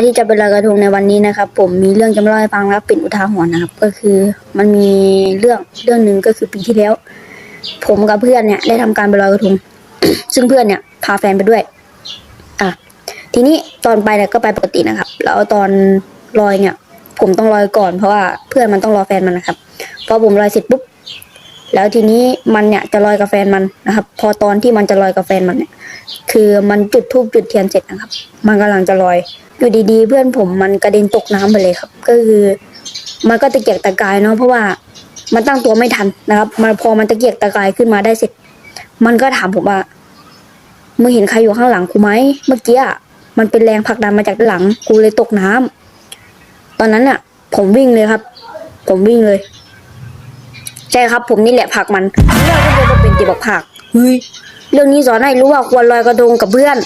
รที่จะไปลอยกระทงในวันนี้นะครับ ผมมีเรื่องจะมาเล่าให้ฟังแล้วเป็นอุทาหรณ์นะครับ ก็คือมันมีเรื่องเรื่องหนึ่งก็คือปีที่แล้ว ผมกับเพื่อนเนี่ยได้ทำการไปลอยกระทง ซึ่งเพื่อนเนี่ยพาแฟนไปด้วย อะ ทีนี้ตอนไปเนี่ยก็ไปปกตินะครับ แล้วตอนลอยเนี่ย ผมต้องลอยก่อนเพราะว่าเพื่อนมันต้องรอแฟนมันนะครับพอผมลอยเสร็จปุ๊บแล้วทีนี้มันเนี่ยจะลอยกับแฟนมันนะครับ พอตอนที่มันจะลอยกับแฟนมันเนี่ย คือมันจุดธูปจุดเทียนเสร็จนะครับ มันกำลังจะลอย อยู่ดีๆ เพื่อนผมมันกระเด็นตกน้ำไปเลยครับ ก็คือ มันก็ตะเกียกตะกายเนาะเพราะว่ามันตั้งตัวไม่ทันนะครับ มันพอมันตะเกียกตะกายขึ้นมาได้เสร็จ มันก็ถามผมว่ามึงเห็นใครอยู่ข้างหลังกูไหมเมื่อกี้อะมันเป็นแรงผลักดันมาจากด้านหลังกูเลยตกน้ำตอนนั้นน่ะ ผมวิ่งเลยครับ ผมวิ่งเลยใช่ครับ ผมนี่แหละผลักมันเรื่องที่เดียวก็เป็นตีบอกผลักเฮ้ยเรื่องนี้สอนให้รู้ว่าควรลอยกระทงกับเพื่อน